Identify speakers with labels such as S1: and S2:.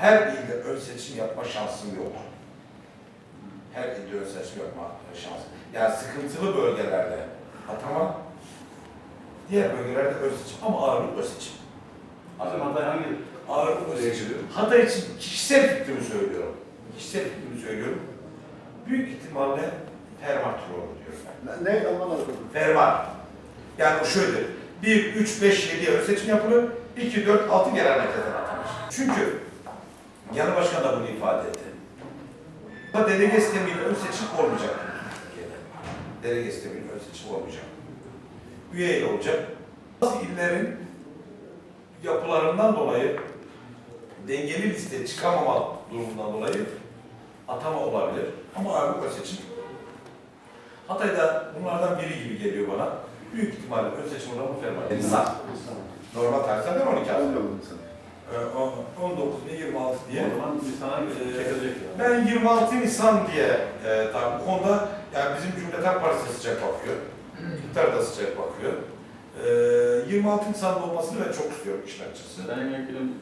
S1: her ilde ön seçim yapma şansım yok. Her ilde ön seçim yapma şansı. Yani sıkıntılı bölgelerde atama, diğer bölgelerde ön seçim ama ağırlık ön seçim.
S2: Bizim Hatay hangi?
S1: Ağırlık ön seçim. Hatay için kişisel fikrimi söylüyorum. Kişisel fikrimi söylüyorum. Büyük ihtimalle fermat olur diyorum ben.
S3: Ne anlamadım.
S1: Ferman. Yani o şöyle. 1, 3, 5, 7'ye ön seçim yapılır. 2, 4, 6 genel merkezden atanır. Çünkü Genel Başkan da bunu ifade etti. Ama delege sistemiyle ön seçim olmayacak. Delege sistemiyle ön seçim olmayacak. Üyeyle olacak. Bazı illerin yapılarından dolayı dengeli liste çıkamama durumundan dolayı atama olabilir. Ama ön seçim Hatay'da bunlardan biri gibi geliyor bana. Büyük ihtimalle ön seçim oranı ferman. Nisan. Normal tarihten ben 12 Haziran.
S3: Anlamadım sana.
S1: On- 19 ve 26 diye.
S2: O zaman
S1: Ee,
S2: çekilecek.
S1: Ben 26 Nisan diye e, tabii bu konuda yani bizim Cumhuriyet Halk Partisi sıcak bakıyor. İktidar da sıcak bakıyor. Ee, 26 Nisan'da olmasını ben çok istiyorum işin.
S2: Benim vekilim